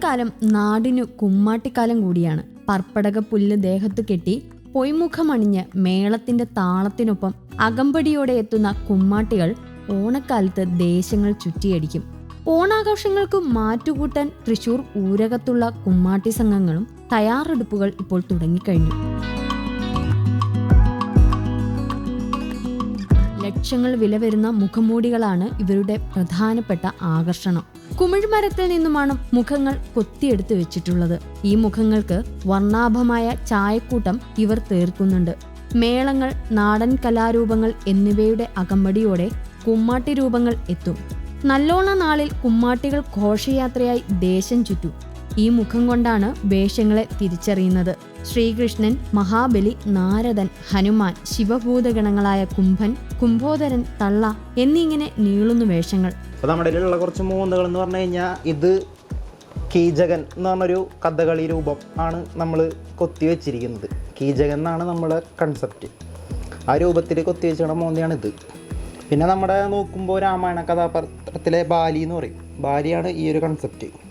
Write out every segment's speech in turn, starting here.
ഓണക്കാലം നാടിനു കുമ്മാട്ടിക്കാലം കൂടിയാണ്. പർപ്പടക പുല്ല് ദേഹത്തു കെട്ടി പൊയ്മുഖമണിഞ്ഞ് മേളത്തിന്റെ താളത്തിനൊപ്പം അകമ്പടിയോടെ എത്തുന്ന കുമ്മാട്ടികൾ ഓണക്കാലത്ത് ദേശങ്ങൾ ചുറ്റിയടിക്കും. ഓണാഘോഷങ്ങൾക്ക് മാറ്റുകൂട്ടാൻ തൃശൂർ ഊരകത്തുള്ള കുമ്മാട്ടി സംഘങ്ങളും തയ്യാറെടുപ്പുകൾ ഇപ്പോൾ തുടങ്ങിക്കഴിഞ്ഞു. ലക്ഷങ്ങൾ വില വരുന്ന മുഖംമൂടികളാണ് ഇവരുടെ പ്രധാനപ്പെട്ട ആകർഷണം. കുമിഴ്മരത്തിൽ നിന്നുമാണ് മുഖങ്ങൾ കൊത്തിയെടുത്ത് വെച്ചിട്ടുള്ളത്. ഈ മുഖങ്ങൾക്ക് വർണാഭമായ ചായക്കൂട്ടം ഇവർ തീർക്കുന്നുണ്ട്. മേളങ്ങൾ നാടൻ കലാരൂപങ്ങൾ എന്നിവയുടെ അകമ്പടിയോടെ കുമ്മാട്ടി രൂപങ്ങൾ എത്തും. നല്ലോണ നാളിൽ കുമ്മാട്ടികൾ ഘോഷയാത്രയായി ദേശം ചുറ്റും. ഈ മുഖം കൊണ്ടാണ് വേഷങ്ങളെ തിരിച്ചറിയുന്നത്. ശ്രീകൃഷ്ണൻ മഹാബലി നാരദൻ ഹനുമാൻ ശിവഭൂതഗണങ്ങളായ കുംഭൻ കുംഭോദരൻ തള്ള എന്നിങ്ങനെ നീളുന്നു വേഷങ്ങൾ. അപ്പോൾ നമ്മുടെ ഇടയിലുള്ള കുറച്ച് മൂന്നുകൾ എന്ന് പറഞ്ഞു കഴിഞ്ഞാൽ ഇത് കീചകൻ എന്ന് പറഞ്ഞൊരു കഥകളി രൂപം ആണ് നമ്മൾ കൊത്തിവെച്ചിരിക്കുന്നത് കീചകൻ എന്നാണ് നമ്മുടെ കൺസെപ്റ്റ് ആ രൂപത്തിൽ കൊത്തി വെച്ചിരിക്കുന്ന ഇത്. പിന്നെ നമ്മുടെ നോക്കുമ്പോൾ രാമായണ കഥാപാത്രത്തിലെ ബാലി എന്ന് പറയും. ബാലിയാണ് ഈ ഒരു കൺസെപ്റ്റ്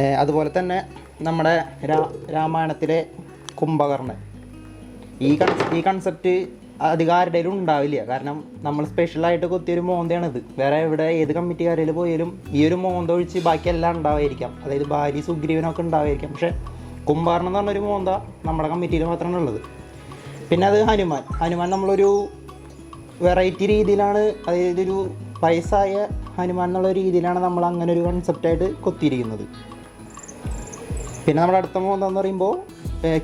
അതുപോലെ തന്നെ നമ്മുടെ രാമായണത്തിലെ കുംഭകർണൻ. ഈ കൺ ഈ കൺസെപ്റ്റ് അധികാരുടെയിലും ഉണ്ടാവില്ല. കാരണം നമ്മൾ സ്പെഷ്യലായിട്ട് കൊത്തിയൊരു മോന്തയാണിത് വേറെ എവിടെ ഏത് കമ്മിറ്റിക്കാരിൽ പോയാലും ഈ ഒരു മോന്ത ഒഴിച്ച് ബാക്കിയെല്ലാം ഉണ്ടാവായിരിക്കാം. അതായത് ഭാര്യ സുഗ്രീവനൊക്കെ ഉണ്ടാവായിരിക്കാം. പക്ഷേ കുംഭാരണം എന്ന് പറഞ്ഞൊരു മോന്ത നമ്മുടെ കമ്മിറ്റിയിൽ മാത്രമാണ് ഉള്ളത് പിന്നെ അത് ഹനുമാൻ. ഹനുമാൻ നമ്മളൊരു വെറൈറ്റി രീതിയിലാണ് അതായത് ഒരു വയസ്സായ ഹനുമാൻ എന്നുള്ള രീതിയിലാണ് നമ്മൾ അങ്ങനെ ഒരു കൺസെപ്റ്റായിട്ട് കൊത്തിയിരിക്കുന്നത്. പിന്നെ നമ്മുടെ അടുത്ത മൂന്നെന്ന് പറയുമ്പോൾ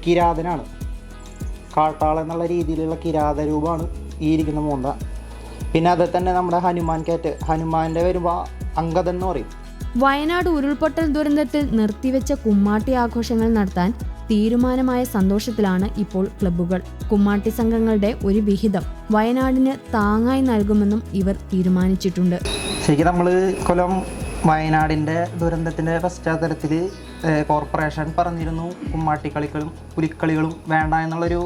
കിരാതനാണ്. കാട്ടാള എന്നുള്ള രീതിയിലുള്ള കിരാത രൂപമാണ് ഈ ഇരിക്കുന്ന മോന്ത പിന്നെ അതിൽ തന്നെ നമ്മുടെ ഹനുമാൻ കാറ്റ് ഹനുമാന്റെ വരുമ്പോൾ അങ്കദൻ എന്ന് പറയും. വയനാട് ഉരുൾപൊട്ടൽ ദുരന്തത്തിൽ നിർത്തിവെച്ച കുമ്മാട്ടി ആഘോഷങ്ങൾ നടത്താൻ തീരുമാനമായ സന്തോഷത്തിലാണ് ഇപ്പോൾ ക്ലബ്ബുകൾ. കുമ്മാട്ടി സംഘങ്ങളുടെ ഒരു വിഹിതം വയനാടിന് താങ്ങായി നൽകുമെന്നും ഇവർ തീരുമാനിച്ചിട്ടുണ്ട്. ശരിക്കും നമ്മൾ കൊല്ലം വയനാടിന്റെ ദുരന്തത്തിന്റെ പശ്ചാത്തലത്തിൽ കോർപ്പറേഷൻ പറഞ്ഞിരുന്നു കുമ്മാട്ടിക്കളികളും പുലിക്കളികളും വേണ്ട എന്നുള്ളൊരു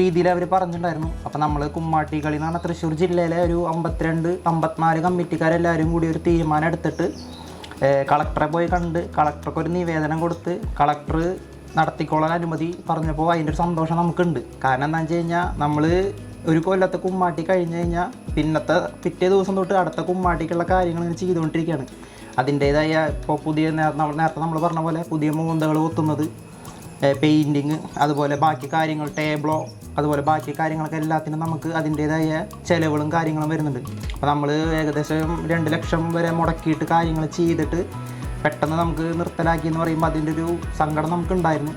രീതിയിൽ അവർ പറഞ്ഞിട്ടുണ്ടായിരുന്നു. അപ്പോൾ നമ്മൾ കുമ്മാട്ടിക്കളി എന്ന് പറഞ്ഞാൽ തൃശ്ശൂർ ജില്ലയിലെ ഒരു അമ്പത്തിരണ്ട് അമ്പത്തിനാല് കമ്മിറ്റിക്കാരെല്ലാവരും കൂടി ഒരു തീരുമാനം എടുത്തിട്ട് കളക്ടറെ പോയി കണ്ട് കളക്ടർക്ക് ഒരു നിവേദനം കൊടുത്ത് കളക്ടർ നടത്തിക്കോളാൻ അനുമതി പറഞ്ഞപ്പോൾ അതിന്റെ ഒരു സന്തോഷം നമുക്കുണ്ട്. കാരണം എന്താണെന്ന് വെച്ച് കഴിഞ്ഞാൽ നമ്മൾ ഒരു കൊല്ലത്തെ കുമ്മാട്ടി കഴിഞ്ഞ് കഴിഞ്ഞാൽ പിന്നത്തെ പിറ്റേ ദിവസം തൊട്ട് അടുത്ത കുമ്മാട്ടിക്കുള്ള കാര്യങ്ങൾ ഇങ്ങനെ ചെയ്തുകൊണ്ടിരിക്കുകയാണ്. അതിന്റേതായ ഇപ്പോൾ പുതിയ നമ്മൾ നേരത്തെ നമ്മൾ പറഞ്ഞ പോലെ പുതിയ മൂന്തകൾ ഒത്തുന്നത് പെയിന്റിങ് അതുപോലെ ബാക്കി കാര്യങ്ങൾ ടേബിളോ അതുപോലെ ബാക്കി കാര്യങ്ങളൊക്കെ എല്ലാത്തിനും നമുക്ക് അതിന്റേതായ ചിലവുകളും കാര്യങ്ങളും വരുന്നുണ്ട്. അപ്പോൾ നമ്മൾ ഏകദേശം രണ്ട് ലക്ഷം വരെ മുടക്കിയിട്ട് കാര്യങ്ങൾ ചെയ്തിട്ട് പെട്ടെന്ന് നമുക്ക് നിർത്തലാക്കി എന്ന് പറയുമ്പോൾ അതിന്റെ ഒരു സങ്കടം നമുക്കുണ്ടായിരുന്നു.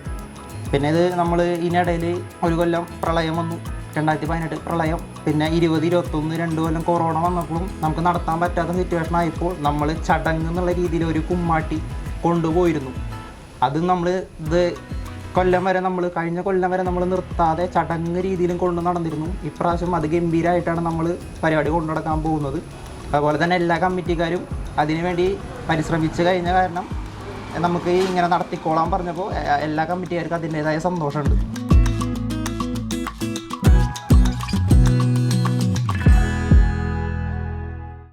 പിന്നെ ഇത് നമ്മൾ ഇതിനിടയിൽ ഒരു കൊല്ലം പ്രളയം വന്നു. രണ്ടായിരത്തി പതിനെട്ട് പ്രളയം പിന്നെ ഇരുപത് ഇരുപത്തൊന്ന് രണ്ട് കൊല്ലം കൊറോണ വന്നപ്പോഴും നമുക്ക് നടത്താൻ പറ്റാത്ത സിറ്റുവേഷൻ ആയപ്പോൾ നമ്മൾ ചടങ്ങ് എന്നുള്ള രീതിയിൽ ഒരു കുമ്മാട്ടി കൊണ്ടുപോയിരുന്നു. അത് നമ്മൾ ഇത് കൊല്ലം വരെ നമ്മൾ കഴിഞ്ഞ കൊല്ലം വരെ നമ്മൾ നിർത്താതെ ചടങ്ങ് രീതിയിലും കൊണ്ടു നടന്നിരുന്നു. ഇപ്രാവശ്യം അത് ഗംഭീരമായിട്ടാണ് നമ്മൾ പരിപാടി കൊണ്ടു നടക്കാൻ പോകുന്നത്. അതുപോലെ തന്നെ എല്ലാ കമ്മിറ്റിക്കാരും അതിനുവേണ്ടി പരിശ്രമിച്ചു കഴിഞ്ഞ കാരണം നമുക്ക് ഇങ്ങനെ നടത്തിക്കോളാൻ പറഞ്ഞപ്പോൾ എല്ലാ കമ്മിറ്റിക്കാർക്കും അതിന്റേതായ സന്തോഷമുണ്ട്.